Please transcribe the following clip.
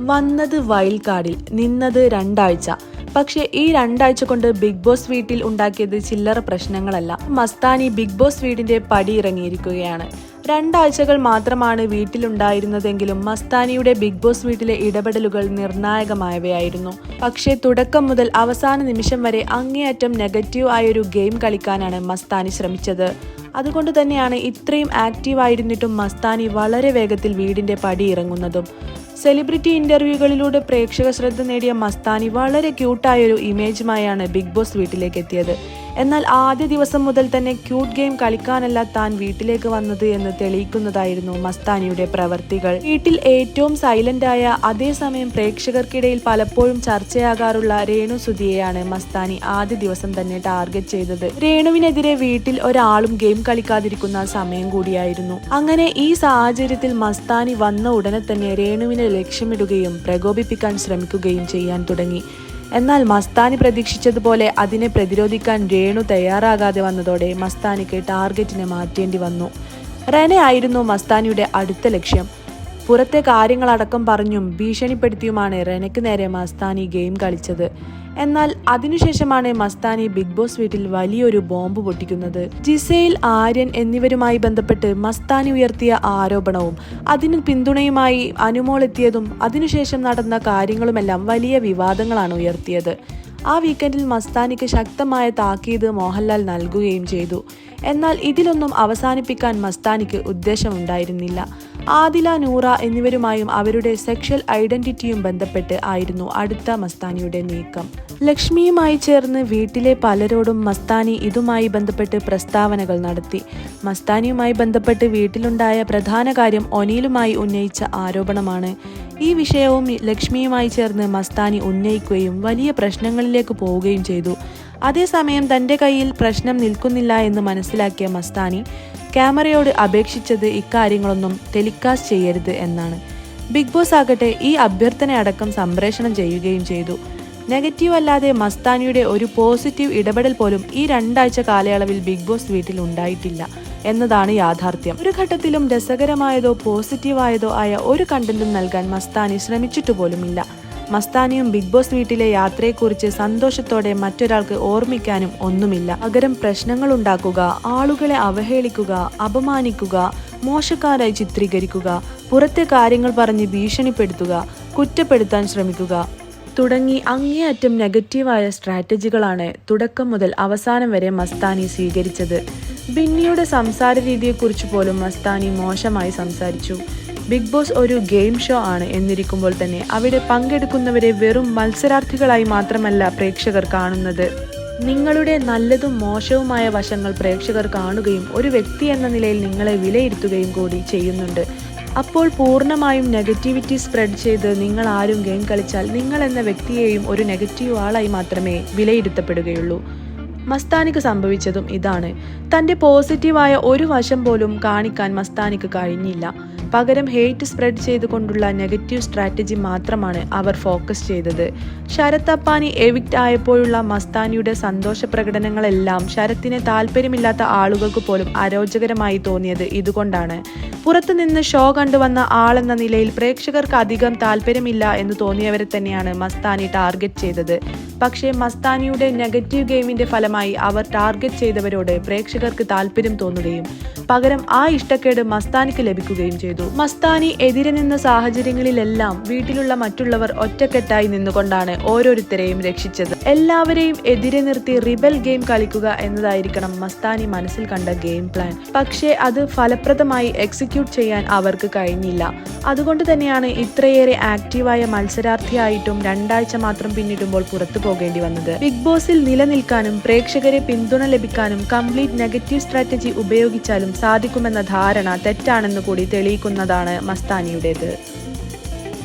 വന്നത് വൈൽഡ് കാർഡിൽ നിന്നത് രണ്ടാഴ്ച. പക്ഷേ ഈ രണ്ടാഴ്ച കൊണ്ട് ബിഗ് ബോസ് വീട്ടിൽ ഉണ്ടാക്കിയത് ചില്ലറ പ്രശ്നങ്ങളല്ല. മസ്താനി ബിഗ് ബോസ് വീടിന്റെ പടി ഇറങ്ങിയിരിക്കുകയാണ്. രണ്ടാഴ്ചകൾ മാത്രമാണ് വീട്ടിലുണ്ടായിരുന്നതെങ്കിലും മസ്താനിയുടെ ബിഗ് ബോസ് വീട്ടിലെ ഇടപെടലുകൾ നിർണായകമായവയായിരുന്നു. പക്ഷേ തുടക്കം മുതൽ അവസാന നിമിഷം വരെ അങ്ങേയറ്റം നെഗറ്റീവ് ആയൊരു ഗെയിം കളിക്കാനാണ് മസ്താനി ശ്രമിച്ചത്. അതുകൊണ്ട് തന്നെയാണ് ഇത്രയും ആക്റ്റീവ് ആയിരുന്നിട്ടും മസ്താനി വളരെ വേഗത്തിൽ വീടിന്റെ പടി ഇറങ്ങുന്നതും. സെലിബ്രിറ്റി ഇന്റർവ്യൂകളിലൂടെ പ്രേക്ഷക ശ്രദ്ധ നേടിയ മസ്താനി വളരെ ക്യൂട്ടായൊരു ഇമേജുമായാണ് ബിഗ് ബോസ് വീട്ടിലേക്ക് എത്തിയത്. എന്നാൽ ആദ്യ ദിവസം മുതൽ തന്നെ ക്യൂട്ട് ഗെയിം കളിക്കാനല്ല താൻ വീട്ടിലേക്ക് വന്നത് എന്ന് തെളിയിക്കുന്നതായിരുന്നു മസ്താനിയുടെ പ്രവർത്തികൾ. വീട്ടിൽ ഏറ്റവും സൈലന്റായ അതേസമയം പ്രേക്ഷകർക്കിടയിൽ പലപ്പോഴും ചർച്ചയാകാറുള്ള രേണു സുധിയെയാണ് മസ്താനി ആദ്യ ദിവസം തന്നെ ടാർഗറ്റ് ചെയ്തത്. രേണുവിനെതിരെ വീട്ടിൽ ഒരാളും ഗെയിം കളിക്കാതിരിക്കുന്ന സമയം കൂടിയായിരുന്നു. അങ്ങനെ ഈ സാഹചര്യത്തിൽ മസ്താനി വന്ന ഉടനെ തന്നെ രേണുവിനെ ലക്ഷ്യമിടുകയും പ്രകോപിപ്പിക്കാൻ ശ്രമിക്കുകയും ചെയ്യാൻ തുടങ്ങി. എന്നാൽ മസ്താനി പ്രതീക്ഷിച്ചതുപോലെ അതിനെ പ്രതിരോധിക്കാൻ രേണു തയ്യാറാകാതെ വന്നതോടെ മസ്താനിക്ക് ടാർഗറ്റിനെ മാറ്റേണ്ടി വന്നു. റെനെ ആയിരുന്നു മസ്താനിയുടെ അടുത്ത ലക്ഷ്യം. പുറത്തെ കാര്യങ്ങളടക്കം പറഞ്ഞും ഭീഷണിപ്പെടുത്തിയുമാണ് റെനയ്ക്ക് നേരെ മസ്താനി ഗെയിം കളിച്ചത്. എന്നാൽ അതിനുശേഷമാണ് മസ്താനി ബിഗ് ബോസ് വീട്ടിൽ വലിയൊരു ബോംബ് പൊട്ടിക്കുന്നത്. ജിസയിൽ ആര്യൻ എന്നിവരുമായി ബന്ധപ്പെട്ട് മസ്താനി ഉയർത്തിയ ആരോപണവും അതിന് പിന്തുണയുമായി അനുമോൾ എത്തിയതും അതിനുശേഷം നടന്ന കാര്യങ്ങളുമെല്ലാം വലിയ വിവാദങ്ങളാണ് ഉയർത്തിയത്. ആ വീക്കെൻഡിൽ മസ്താനിക്ക് ശക്തമായ താക്കീത് മോഹൻലാൽ നൽകുകയും ചെയ്തു. എന്നാൽ ഇതിലൊന്നും അവസാനിപ്പിക്കാൻ മസ്താനിക്ക് ഉദ്ദേശമുണ്ടായിരുന്നില്ല. ആദില നൂറ എന്നിവരുമായും അവരുടെ സെക്ഷൽ ഐഡന്റിറ്റിയും ബന്ധപ്പെട്ട് ആയിരുന്നു അടുത്ത മസ്താനിയുടെ നീക്കം. ലക്ഷ്മിയുമായി ചേർന്ന് വീട്ടിലെ പലരോടും മസ്താനി ഇതുമായി ബന്ധപ്പെട്ട് പ്രസ്താവനകൾ നടത്തി. മസ്താനിയുമായി ബന്ധപ്പെട്ട് വീട്ടിലുണ്ടായ പ്രധാന കാര്യം ഒനീലുമായി ഉന്നയിച്ച ആരോപണമാണ്. ഈ വിഷയവും ലക്ഷ്മിയുമായി ചേർന്ന് മസ്താനി ഉന്നയിക്കുകയും വലിയ പ്രശ്നങ്ങളിലേക്ക് പോവുകയും ചെയ്തു. അതേസമയം തന്റെ കയ്യിൽ പ്രശ്നം നിൽക്കുന്നില്ല എന്ന് മനസ്സിലാക്കിയ മസ്താനി ക്യാമറയോട് അപേക്ഷിച്ചത് ഇക്കാര്യങ്ങളൊന്നും ടെലികാസ്റ്റ് ചെയ്യരുത് എന്നാണ്. ബിഗ് ബോസ് ആകട്ടെ ഈ അഭ്യർത്ഥന അടക്കം സംപ്രേഷണം ചെയ്യുകയും ചെയ്തു. നെഗറ്റീവ് അല്ലാതെ മസ്താനിയുടെ ഒരു പോസിറ്റീവ് ഇടപെടൽ പോലും ഈ രണ്ടാഴ്ച കാലയളവിൽ ബിഗ് ബോസ് വീട്ടിൽ ഉണ്ടായിട്ടില്ല എന്നതാണ് യാഥാർത്ഥ്യം. ഒരു ഘട്ടത്തിലും രസകരമായതോ പോസിറ്റീവായതോ ആയ ഒരു കണ്ടന്റും നൽകാൻ മസ്താനി ശ്രമിച്ചിട്ടു പോലുമില്ല മസ്താനിയും ബിഗ് ബോസ് വീട്ടിലെ യാത്രയെക്കുറിച്ച് സന്തോഷത്തോടെ മറ്റൊരാൾക്ക് ഓർമ്മിക്കാനും ഒന്നുമില്ല. പകരം പ്രശ്നങ്ങൾ ഉണ്ടാക്കുക ആളുകളെ അവഹേളിക്കുക അപമാനിക്കുക മോശക്കാരായി ചിത്രീകരിക്കുക പുറത്തെ കാര്യങ്ങൾ പറഞ്ഞ് ഭീഷണിപ്പെടുത്തുക കുറ്റപ്പെടുത്താൻ ശ്രമിക്കുക തുടങ്ങി അങ്ങേയറ്റം നെഗറ്റീവായ സ്ട്രാറ്റജികളാണ് തുടക്കം മുതൽ അവസാനം വരെ മസ്താനി സ്വീകരിച്ചത്. ബിന്നിയുടെ സംസാര രീതിയെക്കുറിച്ച് പോലും മസ്താനി മോശമായി സംസാരിച്ചു. ബിഗ് ബോസ് ഒരു ഗെയിം ഷോ ആണ് എന്നിരിക്കുമ്പോൾ തന്നെ അവിടെ പങ്കെടുക്കുന്നവരെ വെറും മത്സരാർത്ഥികളായി മാത്രമല്ല പ്രേക്ഷകർ കാണുന്നത്. നിങ്ങളുടെ നല്ലതും മോശവുമായ വശങ്ങൾ പ്രേക്ഷകർ കാണുകയും ഒരു വ്യക്തി എന്ന നിലയിൽ നിങ്ങളെ വിലയിരുത്തുകയും കൂടി ചെയ്യുന്നുണ്ട്. അപ്പോൾ പൂർണമായും നെഗറ്റിവിറ്റി സ്പ്രെഡ് ചെയ്ത് നിങ്ങൾ ആരും ഗെയിം കളിച്ചാൽ നിങ്ങൾ എന്ന വ്യക്തിയെയും ഒരു നെഗറ്റീവ് ആളായി മാത്രമേ വിലയിരുത്തപ്പെടുകയുള്ളൂ. മസ്താനിക്ക് സംഭവിച്ചതും ഇതാണ്. തന്റെ പോസിറ്റീവായ ഒരു വശം പോലും കാണിക്കാൻ മസ്താനിക്ക് കഴിഞ്ഞില്ല. പകരം ഹെയ്റ്റ് സ്പ്രെഡ് ചെയ്തുകൊണ്ടുള്ള നെഗറ്റീവ് സ്ട്രാറ്റജി മാത്രമാണ് അവർ ഫോക്കസ് ചെയ്തത്. ശരത് അപ്പാനി എവിക്റ്റ് ആയപ്പോഴുള്ള മസ്താനിയുടെ സന്തോഷ പ്രകടനങ്ങളെല്ലാം ശരത്തിനെ താല്പര്യമില്ലാത്ത ആളുകൾക്ക് പോലും അരോചകരമായി തോന്നിയത് ഇതുകൊണ്ടാണ്. പുറത്തുനിന്ന് ഷോ കണ്ടുവന്ന ആളെന്ന നിലയിൽ പ്രേക്ഷകർക്ക് അധികം താല്പര്യമില്ല എന്ന് തോന്നിയവരെ തന്നെയാണ് മസ്താനി ടാർഗറ്റ് ചെയ്തത്. പക്ഷേ മസ്താനിയുടെ നെഗറ്റീവ് ഗെയിമിന്റെ ഫലമായി അവർ ടാർഗറ്റ് ചെയ്തവരോട് പ്രേക്ഷകർക്ക് താല്പര്യം തോന്നുകയും പകരം ആ ഇഷ്ടക്കേട് മസ്താനിക്ക് ലഭിക്കുകയും ചെയ്തു. മസ്താനി എതിരെ നിന്ന സാഹചര്യങ്ങളിലെല്ലാം വീട്ടിലുള്ള മറ്റുള്ളവർ ഒറ്റക്കെട്ടായി നിന്നുകൊണ്ടാണ് ഓരോരുത്തരെയും രക്ഷിച്ചത്. എല്ലാവരെയും എതിരെ നിർത്തി റിബൽ ഗെയിം കളിക്കുക എന്നതായിരിക്കണം മസ്താനി മനസ്സിൽ കണ്ട ഗെയിം പ്ലാൻ. പക്ഷേ അത് ഫലപ്രദമായി എക്സിക്യൂട്ട് ചെയ്യാൻ അവർക്ക് കഴിഞ്ഞില്ല. അതുകൊണ്ട് തന്നെയാണ് ഇത്രയേറെ ആക്റ്റീവായ മത്സരാർത്ഥിയായിട്ടും രണ്ടാഴ്ച മാത്രം പിന്നിടുമ്പോൾ പുറത്തു പോകേണ്ടി വന്നത്. ബിഗ് ബോസിൽ നിലനിൽക്കാനും പ്രേക്ഷകരെ പിന്തുണ ലഭിക്കാനും കംപ്ലീറ്റ് നെഗറ്റീവ് സ്ട്രാറ്റജി ഉപയോഗിച്ചാലും സാധിക്കുമെന്ന ധാരണ തെറ്റാണെന്ന് കൂടി തെളിയിക്കുന്നതാണ് മസ്താനിയുടേത്.